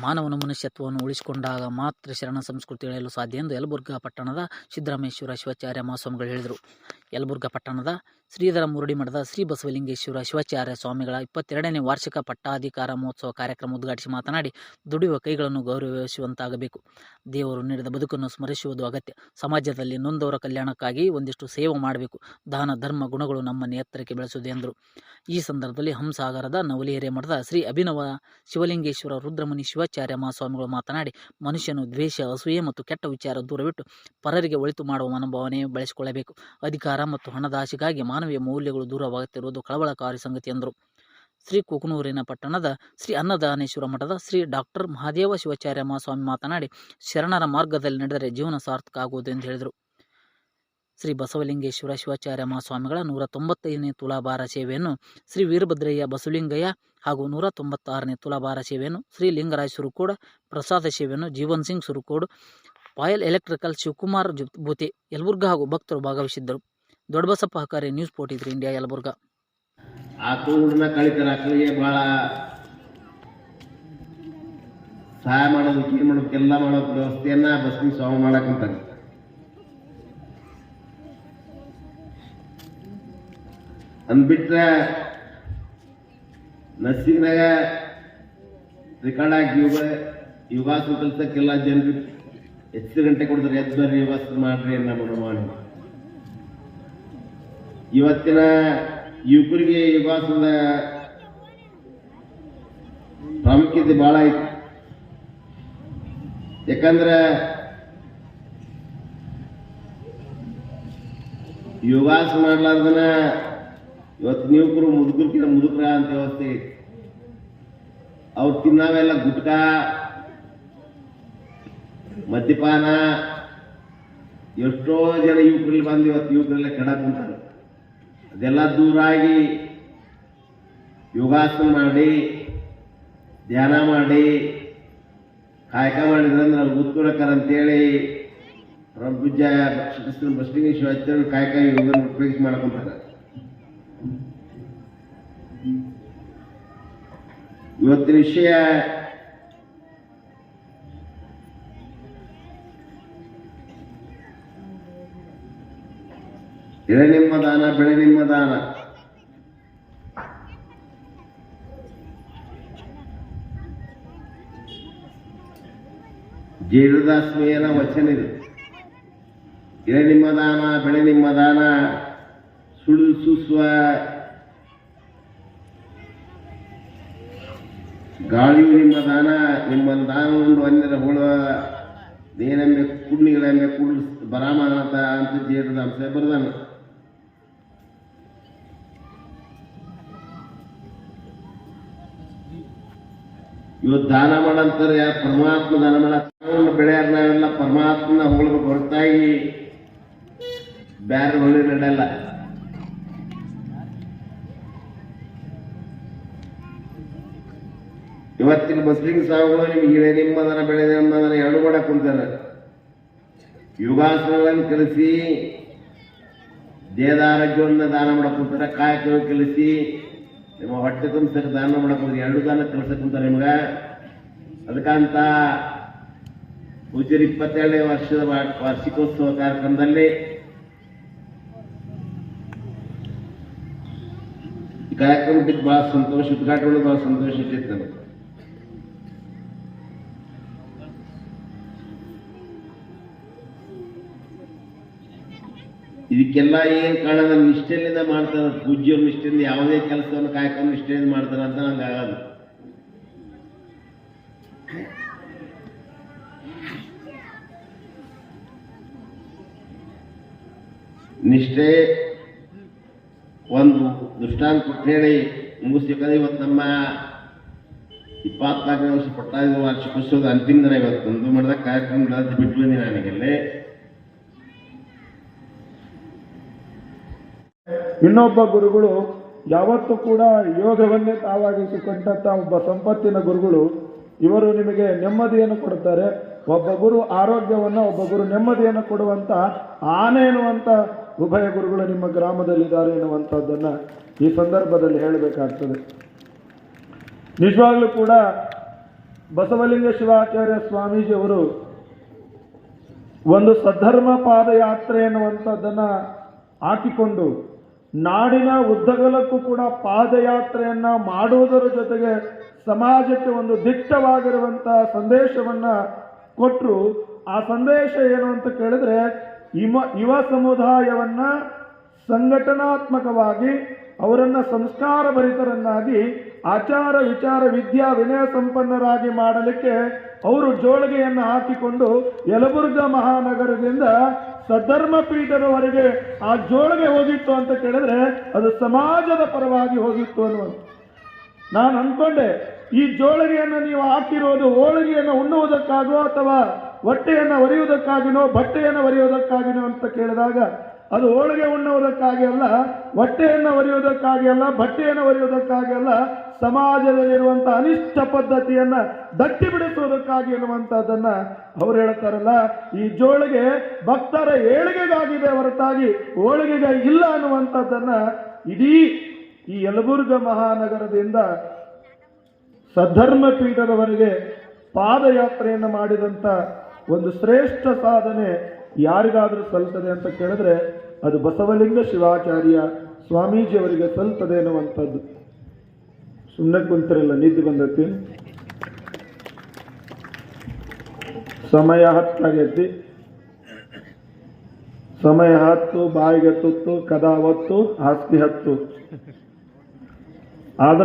ಮಾನವನ ಮನುಷ್ಯತ್ವವನ್ನು ಉಳಿಸಿಕೊಂಡಾಗ ಮಾತ್ರ ಶರಣ ಸಂಸ್ಕೃತಿ ಉಳಿಯಲು ಸಾಧ್ಯ ಎಂದು ಯಲಬುರ್ಗಾ ಪಟ್ಟಣದ ಸಿದ್ದರಾಮೇಶ್ವರ ಶಿವಾಚಾರ್ಯ ಮಹಾಸ್ವಾಮಿಗಳು ಹೇಳಿದರು. ಯಲಬುರ್ಗಾ ಪಟ್ಟಣದ ಶ್ರೀಧರ ಮುರುಡಿ ಮಠದ ಶ್ರೀ ಬಸವಲಿಂಗೇಶ್ವರ ಶಿವಾಚಾರ್ಯ ಸ್ವಾಮಿಗಳ ಇಪ್ಪತ್ತೆರಡನೇ ವಾರ್ಷಿಕ ಪಟ್ಟಾಧಿಕಾರ ಮಹೋತ್ಸವ ಕಾರ್ಯಕ್ರಮ ಉದ್ಘಾಟಿಸಿ ಮಾತನಾಡಿ, ದುಡಿಯುವ ಕೈಗಳನ್ನು ಗೌರವಿಸುವಂತಾಗಬೇಕು. ದೇವರು ನೀಡಿದ ಬದುಕನ್ನು ಸ್ಮರಿಸುವುದು ಅಗತ್ಯ. ಸಮಾಜದಲ್ಲಿ ನೊಂದವರ ಕಲ್ಯಾಣಕ್ಕಾಗಿ ಒಂದಿಷ್ಟು ಸೇವೆ ಮಾಡಬೇಕು. ದಾನ, ಧರ್ಮ ಗುಣಗಳು ನಮ್ಮ ಎತ್ತರಕ್ಕೆ ಬೆಳೆಸುವುದು ಎಂದರು. ಈ ಸಂದರ್ಭದಲ್ಲಿ ಹಂಸಾಗರದ ನವಲಿಹಿರೇ ಮಠದ ಶ್ರೀ ಅಭಿನವ ಶಿವಲಿಂಗೇಶ್ವರ ರುದ್ರಮುನಿ ಶಿವಾಚಾರ್ಯ ಮಹಾಸ್ವಾಮಿಗಳು ಮಾತನಾಡಿ, ಮನುಷ್ಯನು ದ್ವೇಷ, ಅಸೂಯೆ ಮತ್ತು ಕೆಟ್ಟ ವಿಚಾರ ದೂರವಿಟ್ಟು ಪರರಿಗೆ ಒಳಿತು ಮಾಡುವ ಮನೋಭಾವನೆ ಬೆಳೆಸಿಕೊಳ್ಳಬೇಕು. ಅಧಿಕಾರ ಮತ್ತು ಹಣದಾಶಿಗಾಗಿ ಮಾನವೀಯ ಮೌಲ್ಯಗಳು ದೂರವಾಗುತ್ತಿರುವುದು ಕಳವಳಕಾರಿ ಸಂಗತಿ ಎಂದರು. ಶ್ರೀ ಕುಕನೂರಿನ ಪಟ್ಟಣದ ಶ್ರೀ ಅನ್ನದಾನೇಶ್ವರ ಮಠದ ಶ್ರೀ ಡಾಕ್ಟರ್ ಮಹಾದೇವ ಶಿವಾಚಾರ್ಯ ಮಹಾಸ್ವಾಮಿ ಮಾತನಾಡಿ, ಶರಣರ ಮಾರ್ಗದಲ್ಲಿ ನಡೆದರೆ ಜೀವನ ಸಾರ್ಥಕ ಆಗುವುದು ಎಂದು ಹೇಳಿದರು. ಶ್ರೀ ಬಸವಲಿಂಗೇಶ್ವರ ಶಿವಾಚಾರ್ಯ ಮಹಾಸ್ವಾಮಿಗಳ ನೂರ ತೊಂಬತ್ತೈದನೇ ತುಲಾಭಾರ ಸೇವೆಯನ್ನು ಶ್ರೀ ವೀರಭದ್ರಯ್ಯ ಬಸವಲಿಂಗಯ್ಯ ಹಾಗೂ ನೂರ ತೊಂಬತ್ತಾರನೇ ತುಲಾಭಾರ ಸೇವೆಯನ್ನು ಶ್ರೀ ಲಿಂಗರಾಜ್ ಸುರುಕೋಡ, ಪ್ರಸಾದ ಸೇವೆಯನ್ನು ಜೀವನ್ ಸಿಂಗ್ ಸುರುಕೋಡ್, ಪಾಯಲ್ ಎಲೆಕ್ಟ್ರಿಕಲ್ ಶಿವಕುಮಾರ್ ಜು- ಯಲಬುರ್ಗಾ ಹಾಗೂ ಭಕ್ತರು ಭಾಗವಹಿಸಿದ್ದರು. Doddabasappa Hakari news port three India Yelburga. ಆಕಳು ಹುಡ್ನ ಕಳಿತಾರೆ ಆಕಳಿಗೆ ಭಾಳ ಸಹಾಯ ಮಾಡೋದು ಕ್ಲೀನ್ ಮಾಡೋದಕ್ಕೆಲ್ಲ ಮಾಡೋ ವ್ಯವಸ್ಥೆಯನ್ನ ಬಸ್ಸಿನ ಸ್ವಾಮಿ ಮಾಡಕ್ಕಂತಾರೆ ಅಂದ್ಬಿಟ್ರೆ ನರ್ಸಿಂಗ್ನಾಗ ರೆಕಾರ್ಡ್ ಆಗಿ ಯೋಗ ಯೋಗಾಸನ ಕಲ್ಸಕ್ಕೆಲ್ಲ ಜನರು ಎಷ್ಟು ಗಂಟೆ ಕೊಡ್ತಾರೆ ಎದ್ದು ಬರ್ರಿ ಯೋಗಾಸನ ಮಾಡ್ರಿ ನಮ್ಮ ಮಾಡಿ ಇವತ್ತಿನ ಯುವಕರಿಗೆ ಯೋಗಾಸನದ ಪ್ರಾಮುಖ್ಯತೆ ಭಾಳ ಐತಿ. ಯಾಕಂದ್ರೆ ಯೋಗಾಸನ ಮಾಡಲಾರ್ದನ ಇವತ್ತು ಯುವಕರು ಮುದುಕರ್ಕಿನ ಮುದುಕರ ಅಂತ ವ್ಯವಸ್ಥೆ ಐತಿ. ಅವ್ರು ತಿನ್ನಾವೆಲ್ಲ ಗುಟ್ಕ, ಮದ್ಯಪಾನ, ಎಷ್ಟೋ ಜನ ಯುವಕರಲ್ಲಿ ಬಂದು ಇವತ್ತು ಯುವಕರೆಲ್ಲ ಕೆಡಕ್ ಕುಂತಾರೆ. ಅದೆಲ್ಲ ದೂರಾಗಿ ಯೋಗಾಸನ ಮಾಡಿ, ಧ್ಯಾನ ಮಾಡಿ, ಕಾಯಕ ಮಾಡಿದ್ರಂದ್ರೆ ಅಲ್ಲಿ ಕೂತ್ಕೊಳಕ್ಕಾರ ಅಂತೇಳಿ ಪ್ರಭುಜ ಶ್ರೀಕೃಷ್ಣ ಬಸಲಿಂಗೇಶ್ವರ ಆಚಾರ್ಯ ಕಾಯಕ ಯೋಗ ಉಪಯೋಗಿಸಿ ಮಾಡ್ಕೊಂತಾರೆ. ಇವತ್ತಿನ ವಿಷಯ ಎಳೆ ನಿಮ್ಮ ದಾನ, ಬೆಳೆ ನಿಮ್ಮ ದಾನ. ಜೇಡುದಾಸ್ಮಿಯನ ವಚನ ಇದು. ಎಳೆ ನಿಮ್ಮ ದಾನ, ಬೆಳೆ ನಿಮ್ಮ ದಾನ. ಸುಳು ಸುಸ್ವ ಗಾಳಿಯು ನಿಮ್ಮ ದಾನ ನಿಮ್ಮ ದಾನ ಉಂಡು ಹೋಳುವ ದೇನೆಮ್ಮೆ ಕುಡ್ನಿಗಳೆಮ್ಮೆ ಕುಡ್ ಬರಾಮಾನತ ಅಂತ ಜೇಡದ ಅಂಶ ಬರ್ದಾನ. ಇವತ್ತು ದಾನ ಮಾಡಂತಾರೆ ಯಾರು ಪರಮಾತ್ಮ ದಾನ ಮಾಡ ಬೆಳೆಯಾರ ನಾವೆಲ್ಲ ಪರಮಾತ್ಮನ ಹೊಗಳ್ಬೇಕು ಹೊರತಾಗಿ ಬ್ಯಾರೆ ಹೊಳಿ ನಡೆಯಲ್ಲ. ಇವತ್ತಿನ ಮುಸ್ಲಿಂ ಸಾವುಗಳು ನಿಮಗೆ ನಿಮ್ಮದನ ಬೆಳೆ ನಿಮ್ಮದನ ಎರಡು ಕೂಡ ಕುಂತಾರೆ ಯೋಗಾಸನಗಳನ್ನು ಕಲಿಸಿ, ದೇಹದ ಆರೋಗ್ಯವನ್ನು ದಾನ ಮಾಡಕ್ ಕುಂತಾರೆ ಕಾಯಕ ಕಲಿಸಿ ನಿಮ್ಮ ಹೊಟ್ಟೆ ತುಂಬಿಸಕ್ಕೆ ದಾನ ಮಾಡಬಹುದು. ಎರಡು ದಾನ ಕಳ್ಸಕ್ಕಂತ ನಿಮ್ಗೆ? ಅದಕ್ಕಂತ ಪೂಜ್ಯರ ಇಪ್ಪತ್ತೆರಡನೇ ವರ್ಷದ ವಾರ್ಷಿಕೋತ್ಸವ ಕಾರ್ಯಕ್ರಮದಲ್ಲಿ ಈ ಕಾರ್ಯಕ್ರಮಕ್ಕೆ ಬಹಳ ಸಂತೋಷ ಉದ್ಘಾಟನೆ ಭಾಳ ಸಂತೋಷ ಇಟ್ಟಿತ್ತು ನನಗೆ ಇದಕ್ಕೆಲ್ಲ ಏನು ಕಾರಣ ನಿಷ್ಠೆಯಿಂದ ಮಾಡ್ತಾರೆ? ಪೂಜ್ಯರು ನಿಷ್ಠೆಯಿಂದ ಯಾವುದೇ ಕೆಲಸವನ್ನು ಕಾಯ್ಕೊಂಡು ನಿಷ್ಠೆಯಿಂದ ಮಾಡ್ತಾರೆ ಅಂತ ನಂಗೆ ನಿಷ್ಠೆ ಒಂದು ದೃಷ್ಟಾಂತ ಕೊಟ್ಟು ಹೇಳಿ. ಮುಗಿಸ್ಬೇಕಾದ್ರೆ ಇವತ್ತು ನಮ್ಮ ಇಪ್ಪತ್ನಾಲ್ಕನೇ ವರ್ಷ ಪಟ್ಟಾದ ವಾರ್ಷಿಕೋತ್ಸವದ ಅಂತಿಮ ದಿನ ಇವತ್ತು. ಒಂದು ಮಾಡಿದ ಕಾರ್ಯಕ್ರಮ ಬಿಟ್ಟು ಬಂದಿ ನನಗೆಲ್ಲೇ ಇನ್ನೊಬ್ಬ ಗುರುಗಳು ಯಾವತ್ತೂ ಕೂಡ ಯೋಗವನ್ನೇ ತಾವಾಗಿಸಿಕೊಂಡಂತ ಒಬ್ಬ ಸಂಪತ್ತಿನ ಗುರುಗಳು, ಇವರು ನಿಮಗೆ ನೆಮ್ಮದಿಯನ್ನು ಕೊಡುತ್ತಾರೆ. ಒಬ್ಬ ಗುರು ಆರೋಗ್ಯವನ್ನು, ಒಬ್ಬ ಗುರು ನೆಮ್ಮದಿಯನ್ನು ಕೊಡುವಂಥ ಆನೆ ಎನ್ನುವಂಥ ಉಭಯ ಗುರುಗಳು ನಿಮ್ಮ ಗ್ರಾಮದಲ್ಲಿದ್ದಾರೆ ಎನ್ನುವಂಥದ್ದನ್ನು ಈ ಸಂದರ್ಭದಲ್ಲಿ ಹೇಳಬೇಕಾಗ್ತದೆ. ನಿಜವಾಗ್ಲೂ ಕೂಡ ಬಸವಲಿಂಗ ಶಿವಾಚಾರ್ಯ ಸ್ವಾಮೀಜಿಯವರು ಒಂದು ಸದ್ಧರ್ಮ ಪಾದಯಾತ್ರೆ ಎನ್ನುವಂಥದ್ದನ್ನು ಹಾಕಿಕೊಂಡು ನಾಡಿನ ಉದ್ದಗಲಕ್ಕೂ ಕೂಡ ಪಾದಯಾತ್ರೆಯನ್ನ ಮಾಡುವುದರ ಜೊತೆಗೆ ಸಮಾಜಕ್ಕೆ ಒಂದು ದಿಟ್ಟವಾಗಿರುವಂತಹ ಸಂದೇಶವನ್ನ ಕೊಟ್ಟರು ಆ ಸಂದೇಶ ಏನು ಅಂತ ಕೇಳಿದ್ರೆ ಇಮ ಯುವ ಸಮುದಾಯವನ್ನ ಸಂಘಟನಾತ್ಮಕವಾಗಿ ಅವರನ್ನ ಸಂಸ್ಕಾರ ಭರಿತರನ್ನಾಗಿ ಆಚಾರ ವಿಚಾರ ವಿದ್ಯಾ ವಿನಯ ಸಂಪನ್ನರಾಗಿ ಮಾಡಲಿಕ್ಕೆ ಅವರು ಜೋಳಿಗೆಯನ್ನು ಹಾಕಿಕೊಂಡು ಯಲಬುರ್ಗ ಮಹಾನಗರದಿಂದ ಸದ್ಧರ್ಮ ಪೀಠದವರೆಗೆ ಆ ಜೋಳಿಗೆ ಹೋಗಿತ್ತು ಅಂತ ಕೇಳಿದ್ರೆ ಅದು ಸಮಾಜದ ಪರವಾಗಿ ಹೋಗಿತ್ತು ಅನ್ನುವಂತ ನಾನು ಅನ್ಕೊಂಡೆ ಈ ಜೋಳಿಗೆಯನ್ನು ನೀವು ಹಾಕಿರೋದು ಹೋಳಿಗೆಯನ್ನು ಉಣ್ಣುವುದಕ್ಕಾಗೋ ಅಥವಾ ಹೊಟ್ಟೆಯನ್ನು ಒರೆಯುವುದಕ್ಕಾಗಿನೋ ಬಟ್ಟೆಯನ್ನು ಒರೆಯುವುದಕ್ಕಾಗಿನೋ ಅಂತ ಕೇಳಿದಾಗ ಅದು ಹೋಳಿಗೆ ಉಣ್ಣುವುದಕ್ಕಾಗಿ ಅಲ್ಲ, ಹೊಟ್ಟೆಯನ್ನು ಒರೆಯುವುದಕ್ಕಾಗಿ ಅಲ್ಲ, ಬಟ್ಟೆಯನ್ನು ಒರೆಯುವುದಕ್ಕಾಗಿ ಅಲ್ಲ ಸಮಾಜದಲ್ಲಿರುವಂತಹ ಅನಿಷ್ಟ ಪದ್ಧತಿಯನ್ನು ದಟ್ಟಿ ಬಿಡಿಸುವುದಕ್ಕಾಗಿ ಎನ್ನುವಂಥದ್ದನ್ನು ಅವ್ರು ಹೇಳ್ತಾರಲ್ಲ, ಈ ಜೋಳಿಗೆ ಭಕ್ತರ ಏಳಿಗೆಗಾಗಿದೆ ಹೊರತಾಗಿ ಹೋಳಿಗೆಗೆ ಇಲ್ಲ ಅನ್ನುವಂಥದ್ದನ್ನು ಇಡೀ ಈ ಯಲಬುರ್ಗ ಮಹಾನಗರದಿಂದ ಸದ್ಧರ್ಮ ಪೀಠದವರೆಗೆ ಪಾದಯಾತ್ರೆಯನ್ನು ಮಾಡಿದಂತ ಒಂದು ಶ್ರೇಷ್ಠ ಸಾಧನೆ ಯಾರಿಗಾದ್ರೂ ಸಲ್ತದೆ ಅಂತ ಕೇಳಿದ್ರೆ ಅದು ಬಸವಲಿಂಗ ಶಿವಾಚಾರ್ಯ ಸ್ವಾಮೀಜಿಯವರಿಗೆ ಸಲ್ತದೆ ಅನ್ನುವಂಥದ್ದು ಸುಮ್ಮನೆ ಕುಂತಿರಲ್ಲ, ನಿದ್ದೆ ಬಂದೈತಿ. ಸಮಯ ಹತ್ತಾಗೈತಿ ಸಮಯ ಹತ್ತು, ಬಾಯಿಗೆ ತುತ್ತು, ಕದ ಒತ್ತು ಆಸ್ತಿ ಹತ್ತು. ಆದ್ರೆ